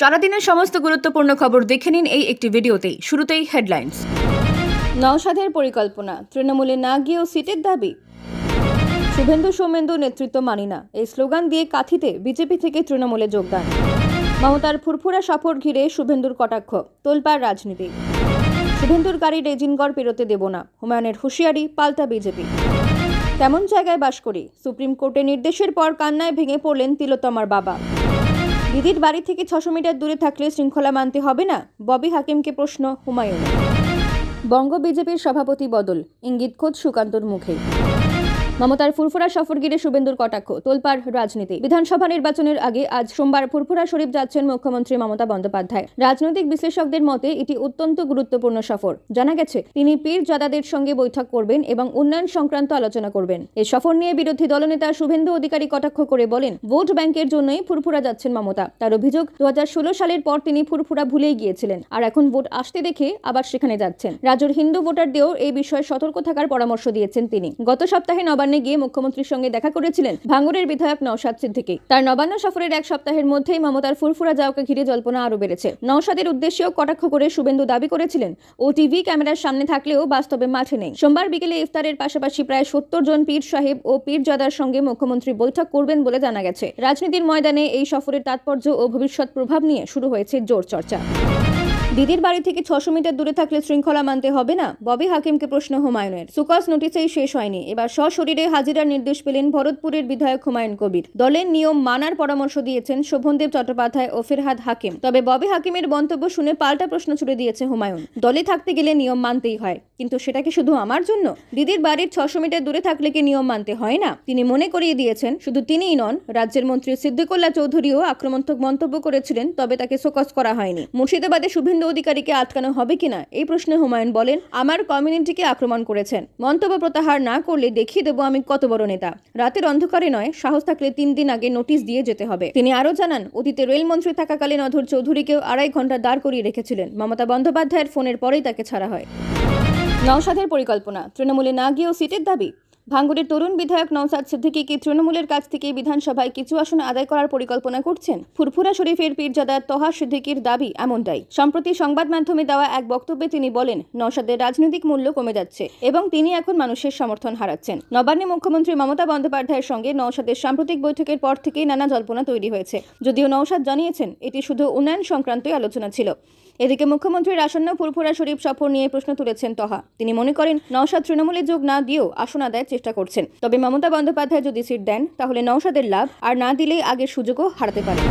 সারাদিনের সমস্ত গুরুত্বপূর্ণ খবর দেখে নিন এই একটি ভিডিওতেই। শুরুতেই হেডলাইন্স। নওশাদের পরিকল্পনা, তৃণমূলে না গিয়েও সিটের দাবি। শুভেন্দু সৌমেন্দু নেতৃত্ব মানি না। এই স্লোগান দিয়ে কাথিতে বিজেপি থেকে তৃণমূলে যোগদান। মমতার ফুরফুরা সফর ঘিরে শুভেন্দুর কটাক্ষ, তোলপাড় রাজনীতি। শুভেন্দুর গাড়ি রেজিনগড় পেরোতে দেব না। হুমায়ুনের হুঁশিয়ারি পাল্টা বিজেপি। কেমন জায়গায় বাস করি? সুপ্রিম কোর্টের নির্দেশের পর কান্নায় ভেঙে পড়লেন তিলোত্তমার বাবা। দিদির বাড়ি থেকে ছশো মিটার দূরে থাকলে শৃঙ্খলা মানতে হবে না? ববি হাকিমকে প্রশ্ন হুমায়ুন। বঙ্গ বিজেপির সভাপতি বদল। ইঙ্গিত খোদ সুকান্তর মুখে মমতার ফুরফুরা সফর ঘিরে শুভেন্দুর কটাক্ষ, তোলপাড় রাজনীতি। বিধানসভা নির্বাচনের আগে আজ সোমবার ফুরফুরা শরীফ যাচ্ছেন মুখ্যমন্ত্রী মমতা বন্দ্যোপাধ্যায়। রাজনৈতিক বিশ্লেষকদের মতে, এটি অত্যন্ত গুরুত্বপূর্ণ সফর। জানা গেছে, তিনি পীর জাদাদের সঙ্গে বৈঠক করবেন এবং উন্নয়ন সংক্রান্ত আলোচনা করবেন। এই সফর নিয়ে বিরোধী দলনেতা শুভেন্দু অধিকারী কটাক্ষ করে বলেন, ভোট ব্যাংকের জন্যই ফুরফুরা যাচ্ছেন মমতা। তার অভিযোগ দু হাজার ষোলো সালের পর তিনি ফুরফুরা ভুলেই গিয়েছিলেন। আর এখন ভোট আসতে দেখে আবার সেখানে যাচ্ছেন। রাজ্যের হিন্দু ভোটারদেরও এই বিষয়ে সতর্ক থাকার পরামর্শ দিয়েছেন তিনি। গত সপ্তাহে নবান্নে গিয়ে মুখ্যমন্ত্রীর সঙ্গে দেখা করেছিলেন ভাঙড়ের বিধায়ক নওশাদ সিদ্দিকী। তার নবান্ন সফরের এক সপ্তাহের মধ্যেই মমতার ফুরফুরা যাওয়াকে ঘিরে জল্পনা আরও বেড়েছে। নওশাদের উদ্দেশ্যেও কটাক্ষ করে শুভেন্দু দাবি করেছিলেন, ও টিভি ক্যামেরার সামনে থাকলেও বাস্তবে মাঠে নেই। সোমবার বিকেলে ইফতারের পাশাপাশি প্রায় সত্তর জন পীর সাহেব ও পীরজাদার সঙ্গে মুখ্যমন্ত্রী বৈঠক করবেন বলে জানা গেছে। রাজনীতির ময়দানে এই সফরের তাৎপর্য ও ভবিষ্যৎ প্রভাব নিয়ে শুরু হয়েছে জোর চর্চা। দিদির বাড়ি থেকে ছশো মিটার দূরে থাকলে শৃঙ্খলা মানতে হবে না? ববি হাকিমকে প্রশ্ন হুমায়ুনের। সুকস নোটিসেই শেষ হয়নি। এবার সশরীরে হাজিরার নির্দেশ পেলেন ভরতপুরের বিধায়ক হুমায়ুন কবির। দলের নিয়ম মানার পরামর্শ দিয়েছেন শোভনদেব চট্টোপাধ্যায় ও ফেরহাদ হাকিম। তবে ববি হাকিমের মন্তব্য শুনে পাল্টা প্রশ্ন ছুড়ে দিয়েছে হুমায়ুন। দলে থাকতে গেলে নিয়ম মানতেই হয়। কিন্তু সেটা কি শুধু আমার জন্য? দিদির বাড়ির ছশো মিটার দূরে থাকলে কি নিয়ম মানতে হয় না? তিনি মনে করিয়ে দিয়েছেন, শুধু তিনিই নন, রাজ্যের মন্ত্রী সিদ্দিকুল্লাহ চৌধুরীও আক্রমণাত্মক মন্তব্য করেছিলেন, তবে তাকে সোকস করা হয়নি। মুর্শিদাবাদে শুভেন্দু অধিকারীকে আটকানো হবে কিনা, এই প্রশ্নে হুমায়ুন বলেন, আমার কমিউনিটিকে আক্রমণ করেছেন। মন্তব্য প্রত্যাহার না করলে দেখিয়ে দেবো আমি কত বড় নেতা। রাতের অন্ধকারে নয়, সাহস থাকলে তিন দিন আগে নোটিশ দিয়ে যেতে হবে। তিনি আরও জানান, অতীতে রেলমন্ত্রী থাকাকালীন অধর চৌধুরীকেও আড়াই ঘণ্টা দাঁড় করিয়ে রেখেছিলেন। মমতা বন্দ্যোপাধ্যায়ের ফোনের পরেই তাকে ছাড়া হয়। নওশাদের পরিকল্পনা। তৃণমূলে না গিয়েও সিটের দাবি? ভাঙ্গুরের তরুণ বিধায়ক নওসাদ সিদ্দিকী কি তৃণমূলের কাছ থেকে বিধানসভায় কিছু আসন আদায় করার পরিকল্পনা করছেন? ফুরফুরা শরীফের পীরজাদা তহা সিদ্দিকীর দাবি এমনটাই। সম্প্রতি সংবাদ মাধ্যমে দেওয়া এক বক্তব্যে তিনি বলেন, নওশাদের রাজনৈতিক মূল্য কমে যাচ্ছে এবং তিনি এখন মানুষের সমর্থন হারাচ্ছেন। নবান্নে মুখ্যমন্ত্রী মমতা বন্দ্যোপাধ্যায়ের সঙ্গে নওশাদের সাম্প্রতিক বৈঠকের পর থেকেই নানা জল্পনা তৈরি হয়েছে। যদিও নওশাদ জানিয়েছেন, এটি শুধু উন্নয়ন সংক্রান্তই আলোচনা ছিল। এদিকে মুখ্যমন্ত্রীর আসন্ন ফুরফুরা শরীফ সফর নিয়ে প্রশ্ন তুলেছেন তহা। তিনি মনে করেন, নওশাদ তৃণমূলে যোগ না দিয়েও আসন আদায়ের চেষ্টা করছেন। তবে মমতা বন্দ্যোপাধ্যায় যদি সিট দেন, তাহলে নওশাদের লাভ আর না দিলে আগের সুযোগও হারাতে পারে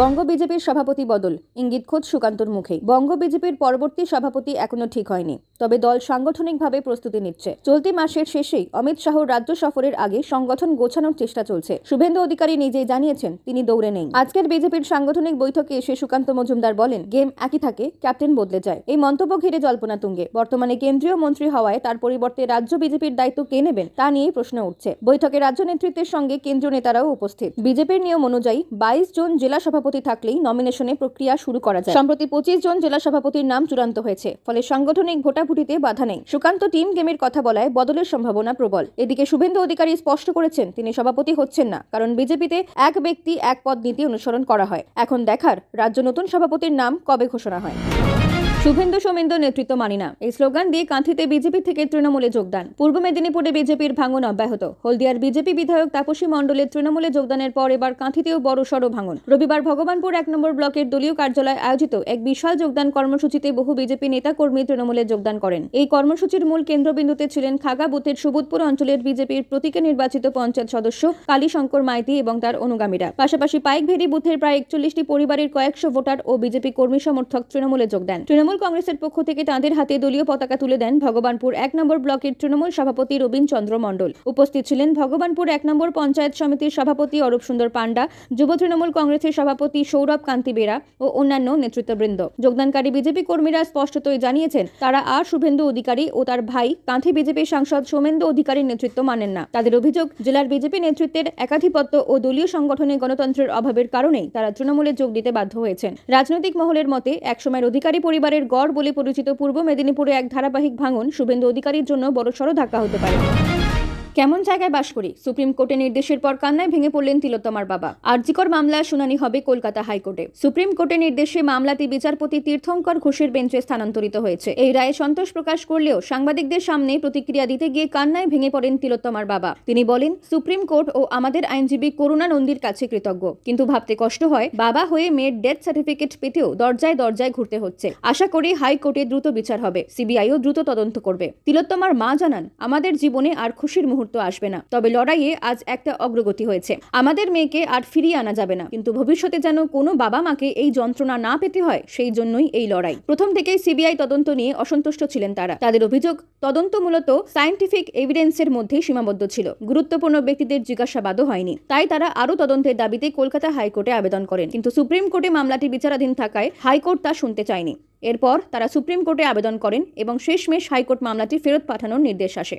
বঙ্গ বিজেপির সভাপতি বদল। ইঙ্গিত খোদ সুকান্তর মুখে। বঙ্গ বিজেপির পরবর্তী সভাপতি এখনও ঠিক হয়নি, তবে দল সাংগঠনিকভাবে প্রস্তুতি নিচ্ছে। চলতি মাসের শেষেই অমিত শাহর রাজ্য সফরের আগে সংগঠন গোছানোর চেষ্টা চলছে। শুভেন্দু অধিকারী নিজেই জানিয়েছেন, তিনি দৌড়ে নেই। আজকের বিজেপির সাংগঠনিক বৈঠকে এসে সুকান্ত মজুমদার বলেন, গেম একই থাকে, ক্যাপ্টেন বদলে যায়। এই মন্তব্য ঘিরে জল্পনা তুঙ্গে বর্তমানে কেন্দ্রীয় মন্ত্রী হওয়ায় তার পরিবর্তে রাজ্য বিজেপির দায়িত্ব কে নেবেন, তা নিয়ে প্রশ্ন উঠছে। বৈঠকে রাজ্য নেতৃত্বের সঙ্গে কেন্দ্রীয় নেতারাও উপস্থিত। বিজেপির নিয়ম অনুযায়ী বাইশ জন জেলা সভাপতি থাকলেই নমিনেশনে প্রক্রিয়া শুরু করা যায়। সম্প্রতি পঁচিশ জন জেলা সভাপতির নাম চূড়ান্ত হয়েছে, ফলে সাংগঠনিক ভোটাভুটিতে বাধা নেই। সুকান্ত টিম গেমের কথা বলায় বদলের সম্ভাবনা প্রবল। এদিকে শুভেন্দু অধিকারী স্পষ্ট করেছেন, তিনি সভাপতি হচ্ছেন না, কারণ বিজেপিতে এক ব্যক্তি, এক পদ নীতি অনুসরণ করা হয়। এখন দেখার, রাজ্য নতুন সভাপতির নাম কবে ঘোষণা হয়? শুভেন্দু সোমেন্দু নেতৃত্ব মানি না। এই স্লোগান দিয়ে কাঁথিতে বিজেপি থেকে তৃণমূলে যোগদান। পূর্ব মেদিনীপুরে বিজেপির ভাঙন অব্যাহত। হলদিয়ার বিজেপি বিধায়ক তাপসী মণ্ডলের তৃণমূলে যোগদানের পর এবার কাঁথিতেও বড় সড় ভাঙন। রবিবার ভগবানপুর এক নম্বর ব্লকের দলীয় কার্যালয়ে আয়োজিত এক বিশাল যোগদান কর্মসূচিতে বহু বিজেপি নেতাকর্মী তৃণমূলে যোগদান করেন। এই কর্মসূচির মূল কেন্দ্রবিন্দুতে ছিলেন খাগা বুথের সুবোধপুর অঞ্চলের বিজেপির প্রতীকে নির্বাচিত পঞ্চায়েত সদস্য কালীশঙ্কর মাইতি এবং তার অনুগামীরা। পাশাপাশি পাইকভেরি বুথের প্রায় একচল্লিশটি পরিবারের কয়েকশো ভোটার ও বিজেপি কর্মী সমর্থক তৃণমূলে যোগ দেন তৃণমূল কংগ্রেসের পক্ষ থেকে তাঁদের হাতে দলীয় পতাকা তুলে দেন ভগবানপুর এক নম্বর ব্লকের তৃণমূল সভাপতি রবীন চন্দ্র মণ্ডল। উপস্থিত ছিলেন ভগবানপুর এক নম্বর পঞ্চায়েত সমিতির সভাপতি অরূপ সুন্দর পাণ্ডা, যুব তৃণমূল কংগ্রেসের সভাপতি সৌরভ কান্তি বেরা ও অন্যান্য নেতৃত্ববৃন্দ। যোগদানকারী বিজেপি কর্মীরা স্পষ্টতই জানিয়েছেন, তারা আর শুভেন্দু অধিকারী ও তার ভাই কাঁথি বিজেপি সাংসদ সোমেন্দু অধিকারীর নেতৃত্ব মানেন না। তাদের অভিযোগ, জেলার বিজেপি নেতৃত্বের একাধিপত্য ও দলীয় সংগঠনে গণতন্ত্রের অভাবের কারণেই তারা তৃণমূলে যোগ দিতে বাধ্য হয়েছেন। রাজনৈতিক মহলের মতে, একসময়ের অধিকারী পরিবারের গড় বলে পরিচিত পূর্ব মেদিনীপুরে এক ধারাবাহিক ভাঙন শুভেন্দু অধিকারীর জন্য বড়সড় ধাক্কা হতে পারে। কেমন জায়গায় বাস করি? সুপ্রিম কোর্টের নির্দেশের পর কান্নায় ভেঙে পড়লেন তিলোত্তমার বাবা। আরজিকর মামলার শুনানি হবে কলকাতা হাইকোর্টে। সুপ্রিম কোর্টের নির্দেশে মামলাটি বিচারপতি তীর্থঙ্কর ঘোষের বেঞ্চে স্থানান্তরিত হয়েছে। এই রায়ে সন্তোষ প্রকাশ করলেও সাংবাদিকদের সামনে প্রতিক্রিয়া দিতে গিয়ে কান্নায় ভেঙে পড়েন তিলোত্তমার বাবা। তিনি বলেন, সুপ্রিম কোর্ট ও আমাদের আইনজীবী করুণা নন্দীর কাছে কৃতজ্ঞ। কিন্তু ভাবতে কষ্ট হয়, বাবা হয়ে মেয়ের ডেথ সার্টিফিকেট পেতেও দরজায় দরজায় ঘুরতে হচ্ছে। আশা করি হাইকোর্টে দ্রুত বিচার হবে। সিবিআইও দ্রুত তদন্ত করবে। তিলোত্তমার মা জানান, আমাদের জীবনে আর খুশির মুহূর্ত আসবে না। তবে লড়াইয়ে আজ একটা অগ্রগতি হয়েছে। আমাদের মেয়েকে আর ফিরিয়ে আনা যাবে না। কিন্তু ভবিষ্যতে যেন কোনো বাবা মাকে এই যন্ত্রণা না পেতে হয়, সেই জন্যই এই লড়াই। প্রথম থেকেই সিবিআই তদন্ত নিয়ে অসন্তুষ্ট ছিলেন তারা। তাদের অভিযোগ, তদন্ত মূলত সায়েন্টিফিক এভিডেন্সের মধ্যেই সীমাবদ্ধ ছিল। গুরুত্বপূর্ণ ব্যক্তিদের জিজ্ঞাসাবাদও হয়নি। তাই তারা আরও তদন্তের দাবিতে কলকাতা হাইকোর্টে আবেদন করেন। কিন্তু সুপ্রিম কোর্টে মামলাটি বিচারাধীন থাকায় হাইকোর্ট তা শুনতে চায়নি। এরপর তারা সুপ্রিম কোর্টে আবেদন করেন এবং শেষমেশ হাইকোর্ট মামলাটি ফেরত পাঠানোর নির্দেশ আসে।